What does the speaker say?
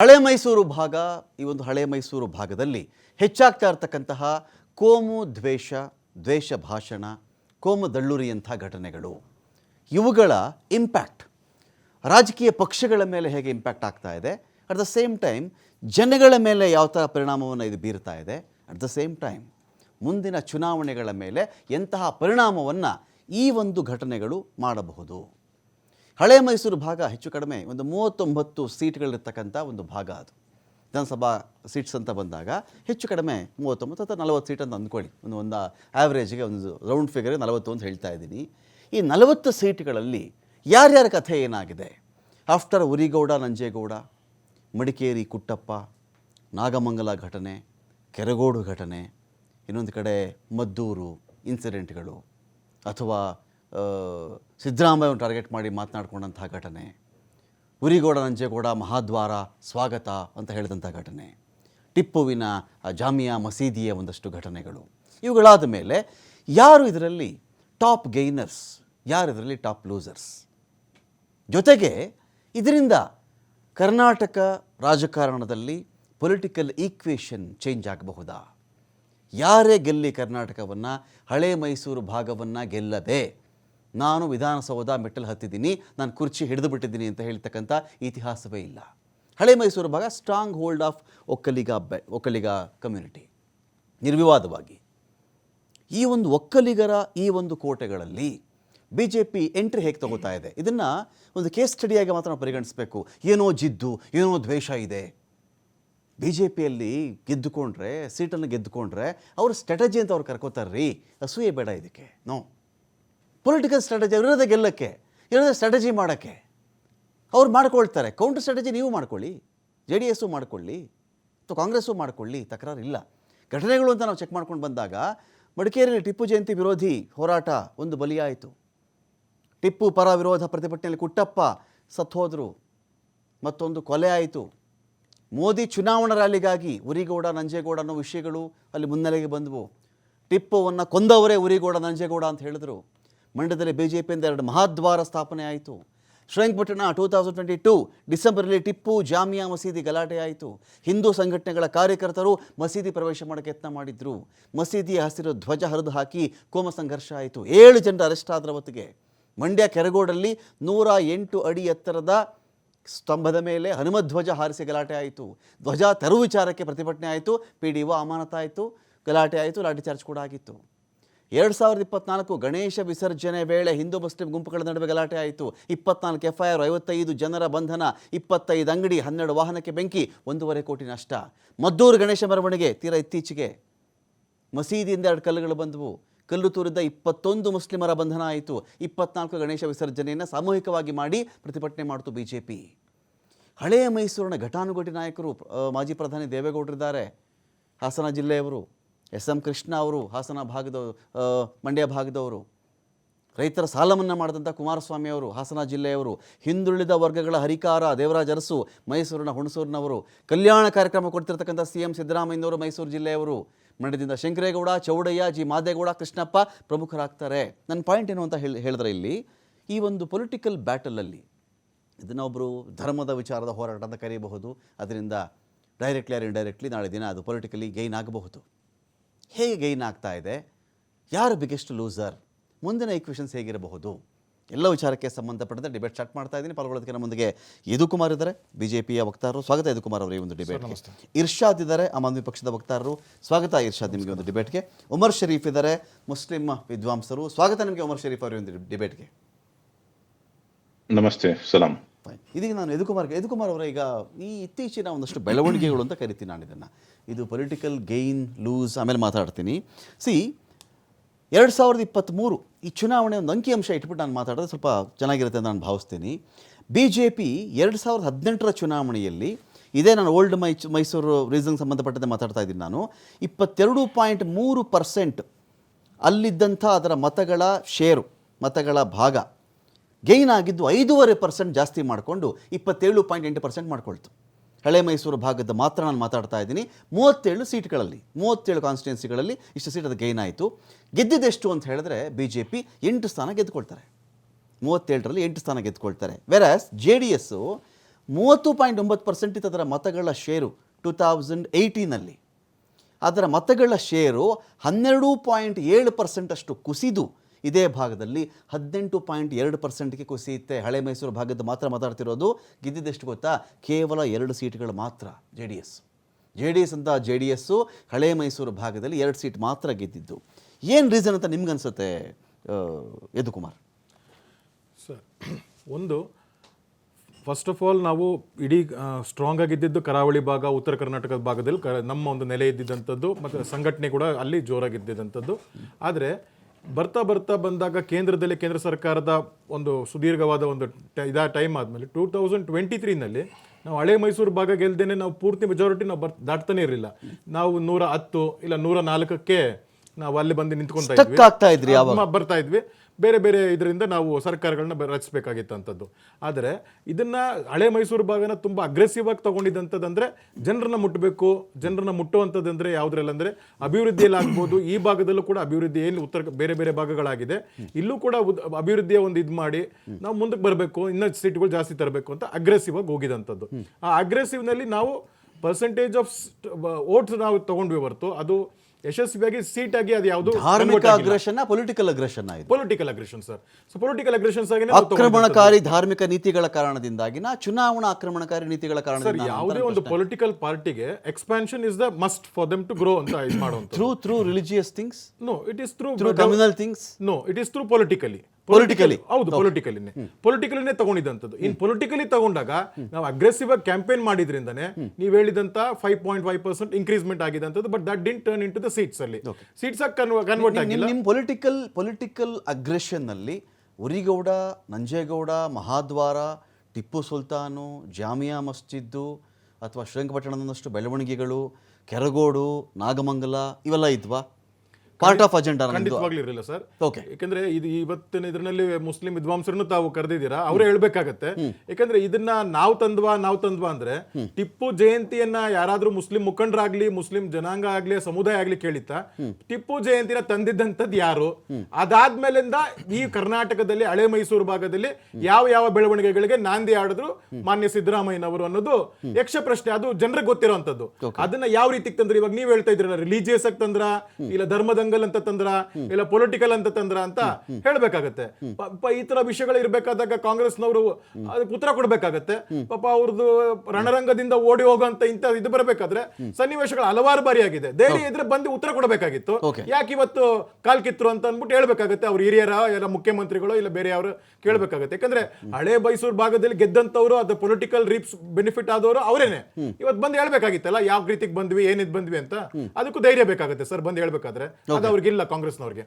ಹಳೆ ಮೈಸೂರು ಭಾಗ, ಈ ಒಂದು ಹಳೆ ಮೈಸೂರು ಭಾಗದಲ್ಲಿ ಹೆಚ್ಚಾಗ್ತಾ ಇರತಕ್ಕಂತಹ ಕೋಮು ದ್ವೇಷ ದ್ವೇಷ ಭಾಷಣ, ಕೋಮು ದಳ್ಳುರಿಯಂಥ ಘಟನೆಗಳು. ಇವುಗಳ ಇಂಪ್ಯಾಕ್ಟ್ ರಾಜಕೀಯ ಪಕ್ಷಗಳ ಮೇಲೆ ಹೇಗೆ ಇಂಪ್ಯಾಕ್ಟ್ ಆಗ್ತಾ ಇದೆ ಅಟ್ ದ ಸೇಮ್ ಟೈಮ್ ಜನಗಳ ಮೇಲೆ ಯಾವ ಥರ ಪರಿಣಾಮವನ್ನು ಇದು ಬೀರ್ತಾ ಇದೆ ಅಟ್ ದ ಸೇಮ್ ಟೈಮ್ ಮುಂದಿನ ಚುನಾವಣೆಗಳ ಮೇಲೆ ಎಂತಹ ಪರಿಣಾಮವನ್ನು ಈ ಒಂದು ಘಟನೆಗಳು ಮಾಡಬಹುದು. ಹಳೆ ಮೈಸೂರು ಭಾಗ ಹೆಚ್ಚು ಕಡಿಮೆ, ಒಂದು ಮೂವತ್ತೊಂಬತ್ತು ಸೀಟ್ಗಳಿರ್ತಕ್ಕಂಥ ಒಂದು ಭಾಗ ಅದು. ವಿಧಾನಸಭಾ ಸೀಟ್ಸ್ ಅಂತ ಬಂದಾಗ ಹೆಚ್ಚು ಕಡಿಮೆ ಮೂವತ್ತೊಂಬತ್ತು ಅಥವಾ ನಲವತ್ತು ಸೀಟ್ ಅಂತ ಅಂದ್ಕೊಳ್ಳಿ. ಒಂದು ಒಂದು ಆ್ಯಾವ್ರೇಜ್ಗೆ ಒಂದು ರೌಂಡ್ ಫಿಗರ್ ನಲವತ್ತು ಅಂತ ಹೇಳ್ತಾ ಇದ್ದೀನಿ. ಈ ನಲವತ್ತು ಸೀಟ್ಗಳಲ್ಲಿ ಯಾರ್ಯಾರ ಕಥೆ ಏನಾಗಿದೆ? ಆಫ್ಟರ್ ಉರಿಗೌಡ, ನಂಜೇಗೌಡ, ಮಡಿಕೇರಿ ಕುಟ್ಟಪ್ಪ, ನಾಗಮಂಗಲ ಘಟನೆ, ಕೆರಗೋಡು ಘಟನೆ, ಇನ್ನೊಂದು ಕಡೆ ಮದ್ದೂರು ಇನ್ಸಿಡೆಂಟ್ಗಳು ಅಥವಾ ಸಿದ್ದರಾಮಯ್ಯವನ್ನು ಟಾರ್ಗೆಟ್ ಮಾಡಿ ಮಾತನಾಡ್ಕೊಂಡಂತಹ ಘಟನೆ. ಉರಿಗೌಡ ನಂಜೇಗೌಡ ಮಹಾದ್ವಾರ ಸ್ವಾಗತ ಅಂತ ಹೇಳಿದಂಥ ಘಟನೆ. ಟಿಪ್ಪುವಿನ ಜಾಮಿಯಾ ಮಸೀದಿಯ ಒಂದಷ್ಟು ಘಟನೆಗಳು. ಇವುಗಳಾದ ಮೇಲೆ ಯಾರು ಇದರಲ್ಲಿ ಟಾಪ್ ಗೈನರ್ಸ್ ಯಾರು ಇದರಲ್ಲಿ ಟಾಪ್ ಲೂಸರ್ಸ್ ಜೊತೆಗೆ ಇದರಿಂದ ಕರ್ನಾಟಕ ರಾಜಕಾರಣದಲ್ಲಿ ಪೊಲಿಟಿಕಲ್ ಈಕ್ವೇಷನ್ ಚೇಂಜ್ ಆಗಬಹುದಾ? ಯಾರೇ ಗೆಲ್ಲಿ ಕರ್ನಾಟಕವನ್ನು, ಹಳೆ ಮೈಸೂರು ಭಾಗವನ್ನು ಗೆಲ್ಲದೆ ನಾನು ವಿಧಾನಸೌಧ ಮೆಟ್ಟಲು ಹತ್ತಿದ್ದೀನಿ, ನಾನು ಕುರ್ಚಿ ಹಿಡಿದು ಬಿಟ್ಟಿದ್ದೀನಿ ಅಂತ ಹೇಳ್ತಕ್ಕಂಥ ಇತಿಹಾಸವೇ ಇಲ್ಲ. ಹಳೆ ಮೈಸೂರು ಭಾಗ ಸ್ಟ್ರಾಂಗ್ ಹೋಲ್ಡ್ ಆಫ್ ಒಕ್ಕಲಿಗ ಬೆ, ಒಕ್ಕಲಿಗ ಕಮ್ಯುನಿಟಿ ನಿರ್ವಿವಾದವಾಗಿ. ಈ ಒಂದು ಒಕ್ಕಲಿಗರ ಈ ಒಂದು ಕೋಟೆಗಳಲ್ಲಿ ಬಿ ಜೆ ಪಿ ಎಂಟ್ರಿ ಹೇಗೆ ತಗೋತಾ ಇದೆ? ಇದನ್ನು ಒಂದು ಕೇಸ್ ಸ್ಟಡಿಯಾಗಿ ಮಾತ್ರ ನಾವು ಪರಿಗಣಿಸಬೇಕು. ಏನೋ ಜಿದ್ದು, ಏನೋ ದ್ವೇಷ ಇದೆ. ಬಿ ಜೆ ಪಿಯಲ್ಲಿ ಗೆದ್ದುಕೊಂಡ್ರೆ ಸೀಟನ್ನು ಗೆದ್ದುಕೊಂಡ್ರೆ, ಅವ್ರ ಸ್ಟ್ರಾಟಜಿ ಅಂತ ಅವ್ರು ಕರ್ಕೋತಾರೆ ರೀ ಅಸೂಯೆ ಬೇಡ ಇದಕ್ಕೆ. ನೋ ಪೊಲಿಟಿಕಲ್ ಸ್ಟ್ರಾಟಜಿ ಇರೋದೇ ಗೆಲ್ಲಕ್ಕೆ, ಇರೋದೇ ಸ್ಟ್ರಾಟಜಿ ಮಾಡೋಕ್ಕೆ. ಅವ್ರು ಮಾಡ್ಕೊಳ್ತಾರೆ. ಕೌಂಟರ್ ಸ್ಟ್ರಾಟಜಿ ನೀವು ಮಾಡ್ಕೊಳ್ಳಿ ಜೆ ಡಿ ಎಸ್ಸು ಮಾಡ್ಕೊಳ್ಳಿ, ಅಥವಾ ಕಾಂಗ್ರೆಸ್ಸು ಮಾಡ್ಕೊಳ್ಳಿ ತಕರಾರು ಇಲ್ಲ ಘಟನೆಗಳು ಅಂತ ನಾವು ಚೆಕ್ ಮಾಡ್ಕೊಂಡು ಬಂದಾಗ, ಮಡಿಕೇರಿಯಲ್ಲಿ ಟಿಪ್ಪು ಜಯಂತಿ ವಿರೋಧಿ ಹೋರಾಟ ಒಂದು ಬಲಿಯಾಯಿತು. ಟಿಪ್ಪು ಪರ ವಿರೋಧ ಪ್ರತಿಭಟನೆಯಲ್ಲಿ ಕುಟ್ಟಪ್ಪ ಸತ್ತೋದ್ರು ಮತ್ತೊಂದು ಕೊಲೆ ಆಯಿತು. ಮೋದಿ ಚುನಾವಣಾ ರ್ಯಾಲಿಗಾಗಿ ಉರಿಗೌಡ, ನಂಜೇಗೌಡ ಅನ್ನೋ ವಿಷಯಗಳು ಅಲ್ಲಿ ಮುನ್ನೆಲೆಗೆ ಬಂದವು. ಟಿಪ್ಪುವನ್ನು ಕೊಂದವರೇ ಉರಿಗೌಡ, ನಂಜೇಗೌಡ ಅಂತ ಹೇಳಿದ್ರು. ಮಂಡ್ಯದಲ್ಲಿ ಬಿ ಜೆ ಪಿಯಿಂದ ಎರಡು ಮಹಾದ್ವಾರ ಸ್ಥಾಪನೆ ಆಯಿತು. Srirangapatna two thousand twenty two ಡಿಸೆಂಬರಲ್ಲಿ Tipu Jamia ಮಸೀದಿ ಗಲಾಟೆ ಆಯಿತು. ಹಿಂದೂ ಸಂಘಟನೆಗಳ ಕಾರ್ಯಕರ್ತರು ಮಸೀದಿ ಪ್ರವೇಶ ಮಾಡೋಕ್ಕೆ ಯತ್ನ ಮಾಡಿದ್ರು. ಮಸೀದಿಯ ಹಸಿರು ಧ್ವಜ ಹರಿದು ಹಾಕಿ ಕೋಮ ಸಂಘರ್ಷ ಆಯಿತು. ಏಳು ಜನರು ಅರೆಸ್ಟ್ ಆದ್ರ ಹೊತ್ತಿಗೆ ಮಂಡ್ಯ ಕೆರಗೋಡಲ್ಲಿ ನೂರ ಎಂಟು ಅಡಿ ಎತ್ತರದ ಸ್ತಂಭದ ಮೇಲೆ ಹನುಮಧ್ವಜ ಹಾರಿಸಿ ಗಲಾಟೆ ಆಯಿತು. ಧ್ವಜ ತರು ವಿಚಾರಕ್ಕೆ ಪ್ರತಿಭಟನೆ ಆಯಿತು. ಪಿ ಡಿ ಒ ಅಮಾನತಾಯಿತು. ಗಲಾಟೆ ಆಯಿತು. ಲಾಠಿ ಚಾರ್ಜ್ ಕೂಡ ಆಗಿತ್ತು. ಎರಡು ಸಾವಿರದ ಇಪ್ಪತ್ನಾಲ್ಕು ಗಣೇಶ ವಿಸರ್ಜನೆ ವೇಳೆ ಹಿಂದೂ ಮುಸ್ಲಿಂ ಗುಂಪುಗಳ ನಡುವೆ ಗಲಾಟೆ ಆಯಿತು. ಇಪ್ಪತ್ನಾಲ್ಕು ಎಫ್ಐಆರ್ ಐವತ್ತೈದು ಜನರ ಬಂಧನ, ಇಪ್ಪತ್ತೈದು ಅಂಗಡಿ, ಹನ್ನೆರಡು ವಾಹನಕ್ಕೆ ಬೆಂಕಿ, ಒಂದೂವರೆ ಕೋಟಿ ನಷ್ಟ. ಮದ್ದೂರು ಗಣೇಶ ಮೆರವಣಿಗೆ ತೀರಾ ಇತ್ತೀಚೆಗೆ. ಮಸೀದಿಯಿಂದ ಎರಡು ಕಲ್ಲುಗಳು ಬಂದವು. ಕಲ್ಲು ತೂರಿದ ಇಪ್ಪತ್ತೊಂದು ಮುಸ್ಲಿಮರ ಬಂಧನ ಆಯಿತು. ಇಪ್ಪತ್ನಾಲ್ಕು ಗಣೇಶ ವಿಸರ್ಜನೆಯನ್ನು ಸಾಮೂಹಿಕವಾಗಿ ಮಾಡಿ ಪ್ರತಿಭಟನೆ ಮಾಡಿತು ಬಿ ಜೆ ಪಿ ಹಳೆಯ ಮೈಸೂರಿನ ಘಟಾನುಘಟಿ ನಾಯಕರು ಮಾಜಿ ಪ್ರಧಾನಿ ದೇವೇಗೌಡರಿದ್ದಾರೆ. ಹಾಸನ ಜಿಲ್ಲೆಯವರು. ಎಸ್ ಎಂ ಕೃಷ್ಣ ಅವರು ಹಾಸನ ಭಾಗದ ಮಂಡ್ಯ ಭಾಗದವರು, ರೈತರ ಸಾಲ ಮನ್ನಾ ಮಾಡಿದಂಥ ಕುಮಾರಸ್ವಾಮಿ ಅವರು, ಹಾಸನ ಜಿಲ್ಲೆಯವರು, ಹಿಂದುಳಿದ ವರ್ಗಗಳ ಹರಿಕಾರ, ದೇವರಾಜ ಅರಸು, ಮೈಸೂರಿನ ಹುಣಸೂರಿನವರು, ಕಲ್ಯಾಣ ಕಾರ್ಯಕ್ರಮ ಕೊಡ್ತಿರ್ತಕ್ಕಂಥ ಸಿ ಎಂ ಸಿದ್ದರಾಮಯ್ಯನವರು ಮೈಸೂರು ಜಿಲ್ಲೆಯವರು, ಮಂಡ್ಯದಿಂದ ಶಂಕರೇಗೌಡ, ಚೌಡಯ್ಯ, ಜಿ. ಮಾದೇಗೌಡ, ಕೃಷ್ಣಪ್ಪ ಪ್ರಮುಖರಾಗ್ತಾರೆ. ನನ್ನ ಪಾಯಿಂಟ್ ಏನು ಅಂತ ಹೇಳಿ, ಹೇಳಿದ್ರೆ ಇಲ್ಲಿ, ಈ ಒಂದು ಪೊಲಿಟಿಕಲ್ ಬ್ಯಾಟಲಲ್ಲಿ ಇದನ್ನ ಒಬ್ಬರು ಧರ್ಮದ ವಿಚಾರದ ಹೋರಾಟ ಅಂತ ಕರೀಬಹುದು. ಅದರಿಂದ ಡೈರೆಕ್ಟ್ಲಿ ಆರ್ ಇಂಡೈರೆಕ್ಟ್ಲಿ ನಾಳೆ ದಿನ ಅದು ಪೊಲಿಟಿಕಲಿ ಗೈನ್ ಆಗಬಹುದು. ಹೇಗೆ ಗೈನ್ ಆಗ್ತಾ ಇದೆ? ಯಾರು ಬಿಗ್ಗೆಸ್ಟ್ ಲೂಸರ್ ಮುಂದಿನ ಈಕ್ವೇಷನ್ಸ್ ಹೇಗಿರಬಹುದು? ಎಲ್ಲ ವಿಚಾರಕ್ಕೆ ಸಂಬಂಧಪಟ್ಟಂತೆ ಡಿಬೇಟ್ ಸ್ಟಾರ್ಟ್ ಮಾಡ್ತಾ ಇದ್ದೀನಿ. ಪಾಲ್ಗೊಳ್ಳೋದಕ್ಕೆ ನಮ್ಮೊಂದಿಗೆ ಯದು ಕುಮಾರ್ ಇದ್ದಾರೆ. ಬಿ ಜೆ ಪಿಯ ವಕ್ತಾರರು. ಸ್ವಾಗತ ಯದುಕುಮಾರ್ ಅವರ ಈ ಒಂದು ಡಿಬೇಟ್ಗೆ ಇರ್ಷಾದ್ ಇದ್ದಾರೆ. ಆಮ್ ಆದ್ಮಿ ಪಕ್ಷದ ವಕ್ತಾರರು. ಸ್ವಾಗತ ಇರ್ಷಾದ್ ನಿಮಗೆ ಒಂದು ಡಿಬೇಟ್ಗೆ ಉಮರ್ ಶರೀಫ್ ಇದ್ದಾರೆ. ಮುಸ್ಲಿಂ ವಿದ್ವಾಂಸರು. ಸ್ವಾಗತ ನಿಮಗೆ ಉಮರ್ ಶರೀಫ್ ಅವರ ಒಂದು ಡಿಬೇಟ್ಗೆ ನಮಸ್ತೆ. ಸಲಾಂ. ಇದೀಗ ನಾನು ಯದುಕುಮಾರ್ಗೆ ಯದುಕುಮಾರ್ ಅವರ ಈಗ ಈ ಇತ್ತೀಚಿನ ಒಂದಷ್ಟು ಬೆಳವಣಿಗೆಗಳು ಅಂತ ಕರಿತೀನಿ ನಾನು ಇದನ್ನು. ಇದು ಪೊಲಿಟಿಕಲ್ ಗೈನ್ ಲೂಸ್ ಆಮೇಲೆ ಮಾತಾಡ್ತೀನಿ. ಸಿ ಎರಡು ಸಾವಿರದ ಇಪ್ಪತ್ತ್ಮೂರು ಈ ಚುನಾವಣೆ ಒಂದು ಅಂಕಿಅಂಶ ಇಟ್ಬಿಟ್ಟು ನಾನು ಮಾತಾಡಿದ್ರೆ ಸ್ವಲ್ಪ ಚೆನ್ನಾಗಿರುತ್ತೆ ಅಂತ ನಾನು ಭಾವಿಸ್ತೀನಿ. ಬಿ ಜೆ ಪಿ ಎರಡು ಸಾವಿರದ ಹದಿನೆಂಟರ ಚುನಾವಣೆಯಲ್ಲಿ ಇದೇ ನಾನು ಓಲ್ಡ್ ಮೈ ಮೈಸೂರು ರೀಸನ್ಗೆ ಸಂಬಂಧಪಟ್ಟಂತೆ ಮಾತಾಡ್ತಾ ಇದ್ದೀನಿ ನಾನು. ಇಪ್ಪತ್ತೆರಡು ಪಾಯಿಂಟ್ ಮೂರು ಪರ್ಸೆಂಟ್ ಅಲ್ಲಿದ್ದಂಥ ಅದರ ಮತಗಳ ಶೇರು ಮತಗಳ ಭಾಗ ಗೈನ್ ಆಗಿದ್ದು ಐದೂವರೆ ಪರ್ಸೆಂಟ್ ಜಾಸ್ತಿ ಮಾಡಿಕೊಂಡು ಇಪ್ಪತ್ತೇಳು ಪಾಯಿಂಟ್ ಎಂಟು ಪರ್ಸೆಂಟ್ ಮಾಡಿಕೊಳ್ತು. ಹಳೆ ಮೈಸೂರು ಭಾಗದ ಮಾತ್ರ ನಾನು ಮಾತಾಡ್ತಾ ಇದ್ದೀನಿ. ಮೂವತ್ತೇಳು ಸೀಟ್ಗಳಲ್ಲಿ, ಮೂವತ್ತೇಳು ಕಾನ್ಸ್ಟಿಟ್ಯೂನ್ಸಿಗಳಲ್ಲಿ ಇಷ್ಟು ಸೀಟ್ ಅದು ಗೈನ್ ಆಯಿತು. ಗೆದ್ದಿದ್ದೆಷ್ಟು ಅಂತ ಹೇಳಿದ್ರೆ ಬಿ ಜೆ ಪಿ ಎಂಟು ಸ್ಥಾನ ಗೆದ್ದುಕೊಳ್ತಾರೆ ಮೂವತ್ತೇಳರಲ್ಲಿ ಎಂಟು ಸ್ಥಾನ ಗೆದ್ದುಕೊಳ್ತಾರೆ ವೆರಾಸ್ ಜೆ ಡಿ ಎಸ್ಸು ಮೂವತ್ತು ಪಾಯಿಂಟ್ ಒಂಬತ್ತು ಪರ್ಸೆಂಟ್ ಇತ್ತು ಅದರ ಮತಗಳ ಶೇರು ಟೂ ತೌಸಂಡ್ ಏಯ್ಟೀನಲ್ಲಿ ಅದರ ಮತಗಳ ಶೇರು ಹನ್ನೆರಡು ಪಾಯಿಂಟ್ ಏಳು ಪರ್ಸೆಂಟ್ ಅಷ್ಟು ಕುಸಿದು ಇದೇ ಭಾಗದಲ್ಲಿ ಹದಿನೆಂಟು ಪಾಯಿಂಟ್ ಎರಡು ಪರ್ಸೆಂಟ್ಗೆ ಕುಸಿಯುತ್ತೆ. ಹಳೆ ಮೈಸೂರು ಭಾಗದ ಮಾತ್ರ ಮಾತಾಡ್ತಿರೋದು. ಗೆದ್ದಿದ್ದೆಷ್ಟು ಗೊತ್ತಾ? ಕೇವಲ ಎರಡು ಸೀಟ್ಗಳು ಮಾತ್ರ J D S. J D S ಅಂತ ಜೆ ಡಿ ಎಸ್ಸು ಹಳೆ ಮೈಸೂರು ಭಾಗದಲ್ಲಿ ಎರಡು ಸೀಟ್ ಮಾತ್ರ ಗೆದ್ದಿದ್ದು. ಏನು ರೀಸನ್ ಅಂತ ನಿಮ್ಗನ್ಸುತ್ತೆ ಯದುಕುಮಾರ್ ಸರ್, ಒಂದು ಫಸ್ಟ್ ಆಫ್ ಆಲ್ ನಾವು ಇಡೀ ಸ್ಟ್ರಾಂಗ್ ಆಗಿದ್ದಿದ್ದು ಕರಾವಳಿ ಭಾಗ, ಉತ್ತರ ಕರ್ನಾಟಕದ ಭಾಗದಲ್ಲಿ ನಮ್ಮ ಒಂದು ನೆಲೆ ಇದ್ದಿದ್ದಂಥದ್ದು, ಮತ್ತು ಸಂಘಟನೆ ಕೂಡ ಅಲ್ಲಿ ಜೋರಾಗಿದ್ದಂಥದ್ದು ಆದರೆ ಬರ್ತಾ ಬರ್ತಾ ಬಂದಾಗ ಕೇಂದ್ರದಲ್ಲಿ ಕೇಂದ್ರ ಸರ್ಕಾರದ ಒಂದು ಸುದೀರ್ಘವಾದ ಒಂದು ಇದಾ ಟೈಮ್ ಆದಮೇಲೆ ಟೂ ತೌಸಂಡ್ ಟ್ವೆಂಟಿ ತ್ರೀನಲ್ಲಿ ನಾವು ಹಳೆ ಮೈಸೂರು ಭಾಗ ಗೆಲ್ದೇನೆ ನಾವು ಪೂರ್ತಿ ಮೆಜಾರಿಟಿ ನಾವು ಬರ್ ದಾಟ್ತಾನೆ ಇರಲಿಲ್ಲ. ನಾವು ನೂರ ಹತ್ತು ಇಲ್ಲ ನೂರ ನಾಲ್ಕಕ್ಕೆ ನಾವು ಅಲ್ಲಿ ಬಂದು ನಿಂತ್ಕೊಂತ ಇದ್ವಿ. ಸ್ಟಕ್ ಆಗ್ತಾ ಇದ್ರಿ ಯಾವಾಗ? ಬರ್ತಾ ಇದ್ವಿ. ಬೇರೆ ಬೇರೆ ಇದರಿಂದ ನಾವು ಸರ್ಕಾರಗಳನ್ನ ಬ- ರಚಿಸಬೇಕಾಗಿತ್ತಂಥದ್ದು ಆದರೆ ಇದನ್ನ ಹಳೆ ಮೈಸೂರು ಭಾಗನ ತುಂಬಾ ಅಗ್ರೆಸಿವ್ ಆಗಿ ತಗೊಂಡಿದ್ದಂಥದ್ದು ಅಂದ್ರೆ ಜನರನ್ನ ಮುಟ್ಟಬೇಕು ಜನರನ್ನ ಮುಟ್ಟುವಂಥದ್ದು ಅಂದ್ರೆ ಯಾವ್ದ್ರಲ್ಲಿ ಅಂದ್ರೆ ಅಭಿವೃದ್ಧಿಯಲ್ಲಿ ಆಗ್ಬೋದು ಈ ಭಾಗದಲ್ಲೂ ಕೂಡ ಅಭಿವೃದ್ಧಿ ಏನು ಉತ್ತರ ಬೇರೆ ಬೇರೆ ಭಾಗಗಳಾಗಿದೆ. ಇಲ್ಲೂ ಕೂಡ ಉದ್- ಅಭಿವೃದ್ಧಿಯ ಒಂದು ಇದು ಮಾಡಿ ನಾವು ಮುಂದಕ್ಕೆ ಬರಬೇಕು ಇನ್ನಷ್ಟು ಸೀಟ್ಗಳು ಜಾಸ್ತಿ ತರಬೇಕು ಅಂತ ಅಗ್ರೆಸಿವ್ ಆಗಿ ಹೋಗಿದಂಥದ್ದು ಆ ಅಗ್ರೆಸಿವ್ನಲ್ಲಿ ನಾವು ಪರ್ಸೆಂಟೇಜ್ ಆಫ್ ಓಟ್ಸ್ ನಾವು ತಗೊಂಡ್ವಿ ಹೊರತು. ಅದು ಯಶಸ್ವಿಯಾಗಿ ಸೀಟ್ ಆಗಿ ಅದು ಯಾವುದು ಧಾರ್ಮಿಕ aggression political aggression political aggression sir so political aggressions ಆಗಿ. ಆಕ್ರಮಣಕಾರಿ ಧಾರ್ಮಿಕ ನೀತಿಗಳ ಕಾರಣದಿಂದಾಗಿನ ಚುನಾವಣಾ ಆಕ್ರಮಣಕಾರಿ ನೀತಿಗಳ ಕಾರಣ ಯಾವುದೇ ಒಂದು ಪೊಲಿಟಿಕಲ್ ಪಾರ್ಟಿಗೆ expansion is the must for them to grow ಅಂತ ಇದು ಮಾಡುವಂತ through through religious things no it is through through communal things no it is through politically Politically. ಹೌದು ಪೊಲಿಟಿಕಲಿನೇ ಪೊಲಿಟಿಕಲಿನೇ ತಗೊಂಡಿದ್ದಂಥದ್ದು ಇನ್ ಪೊಲಿಟಿಕಲಿ ತಗೊಂಡಾಗ ನಾವು ಅಗ್ರೆಸಿವ್ ಆಗಿ ಕ್ಯಾಂಪೇನ್ ಮಾಡಿದ್ರಿಂದನೇ ನೀವು ಹೇಳಿದಂತ five point five percent increasement ಆಗಿದಂಥದ್ದು but that didn't turn into the the seats ಅಲ್ಲಿ seats ಆಗಿ ಕನ್ವರ್ಟ್ ಆಗಿಲ್ಲ. ನಿಮ್ಮ ಪೊಲಿಟಿಕಲ್ ಪೊಲಿಟಿಕಲ್ ಅಗ್ರೆಷನ್ನಲ್ಲಿ ಉರಿಗೌಡ ನಂಜೇಗೌಡ ಮಹಾದ್ವಾರ ಟಿಪ್ಪು ಸುಲ್ತಾನು ಜಾಮಿಯಾ ಮಸ್ಜಿದ್ದು ಅಥವಾ ಶ್ರೀರಂಗಪಟ್ಟಣದಷ್ಟು ಬೆಳವಣಿಗೆಗಳು ಕೆರಗೋಡು ನಾಗಮಂಗಲ ಇವೆಲ್ಲ ಇದ್ವಾ? ಪಾರ್ಟ್ ಆಫ್ ಅಜೆಂಡಾ ಖಂಡಿತವಾಗ್ಲೂ ಇರಲಿಲ್ಲ ಸರ್. ಓಕೆ ಯಾಕಂದ್ರೆ ಇದು ಇವತ್ತಿನ ಇದರಲ್ಲಿ ಮುಸ್ಲಿಂ ವಿದ್ವಾಂಸರನ್ನು ತಾವು ಕರೆದಿದ್ದೀರಾ ಅವರೇ ಹೇಳ್ಬೇಕಾಗತ್ತೆ. ಯಾಕಂದ್ರೆ ಇದನ್ನ ನಾವು ತಂದ್ವಾ ನಾವು ತಂದ್ವಾ ಅಂದ್ರೆ ಟಿಪ್ಪು ಜಯಂತಿಯನ್ನ ಯಾರಾದ್ರೂ ಮುಸ್ಲಿಂ ಮುಖಂಡರಾಗ್ಲಿ ಮುಸ್ಲಿಂ ಜನಾಂಗ ಆಗ್ಲಿ ಸಮುದಾಯ ಆಗ್ಲಿ ಕೇಳಿತ್ತ ಟಿಪ್ಪು ಜಯಂತಿನ ತಂದಿದ್ದಂಥದ್ದು ಯಾರು? ಅದಾದ್ಮೇಲಿಂದ ಈ ಕರ್ನಾಟಕದಲ್ಲಿ ಹಳೆ ಮೈಸೂರು ಭಾಗದಲ್ಲಿ ಯಾವ ಯಾವ ಬೆಳವಣಿಗೆಗಳಿಗೆ ನಾಂದಿ ಆಡಿದ್ರು ಮಾನ್ಯ ಸಿದ್ದರಾಮಯ್ಯನವರು ಅನ್ನೋದು ಯಕ್ಷ ಪ್ರಶ್ನೆ ಅದು ಜನರಿಗೆ ಗೊತ್ತಿರೋಂಥದ್ದು. ಅದನ್ನ ಯಾವ ರೀತಿ ತಂದ್ರೆ? ಇವಾಗ ನೀವ್ ಹೇಳ್ತಾ ಇದ್ರಲ್ಲ ರಿಲಿಜಿಯಸ್ ಆಗಿ ತಂದ್ರ? ಇಲ್ಲ ಧರ್ಮದಂಗಲ್ ಅಂತ ತಂದ್ರ ಇಲ್ಲ ಪೊಲಿಟಿಕಲ್ ಅಂತ ತಂದ್ರ ಅಂತ ಹೇಳ್ಬೇಕಾಗತ್ತೆ. ಪಾಪ ಈ ತರ ವಿಷಯಗಳು ಇರ್ಬೇಕಾದಾಗ ಕಾಂಗ್ರೆಸ್ನವರು ಅದಕ್ಕೆ ಉತ್ತರ ಕೊಡ್ಬೇಕಾಗತ್ತೆ. ಪಾಪ ಅವ್ರದ್ದು ರಣರಂಗದಿಂದ ಓಡಿ ಹೋಗುವಂತ ಇಂತ ಇದು ಬರಬೇಕಾದ್ರೆ ಸನ್ನಿವೇಶಗಳು ಹಲವಾರು ಬಾರಿ ಆಗಿದೆ. ಇದ್ರೆ ಬಂದು ಉತ್ತರ ಕೊಡಬೇಕಾಗಿತ್ತು. ಯಾಕೆ ಇವತ್ತು ಕಾಲ್ ಕಿತ್ರು ಅಂತ ಅಂದ್ಬಿಟ್ಟು ಹೇಳ್ಬೇಕಾಗತ್ತೆ. ಅವ್ರ ಹಿರಿಯರ ಎಲ್ಲ ಮುಖ್ಯಮಂತ್ರಿಗಳು ಇಲ್ಲ ಬೇರೆ ಯಾರು ಕೇಳ್ಬೇಕಾಗತ್ತೆ. ಯಾಕಂದ್ರೆ ಹಳೆ ಮೈಸೂರು ಭಾಗದಲ್ಲಿ ಗೆದ್ದಂತವ್ರು ಅದು ಪೊಲಿಟಿಕಲ್ ರೀಪ್ಸ್ ಬೆನಿಫಿಟ್ ಆದವರು ಅವರೇನೆ. ಇವತ್ತು ಬಂದು ಹೇಳ್ಬೇಕಾಗಿತ್ತಲ್ಲ ಯಾವ ರೀತಿಗೆ ಬಂದ್ವಿ ಏನಿದ್ ಬಂದ್ವಿ ಅಂತ. ಅದಕ್ಕೂ ಧೈರ್ಯ ಬೇಕಾಗುತ್ತೆ ಸರ್ ಬಂದು ಹೇಳ್ಬೇಕಾದ್ರೆ. ಅವ್ರಿಗಿಲ್ಲ ಕಾಂಗ್ರೆಸ್ನವ್ರಿಗೆ.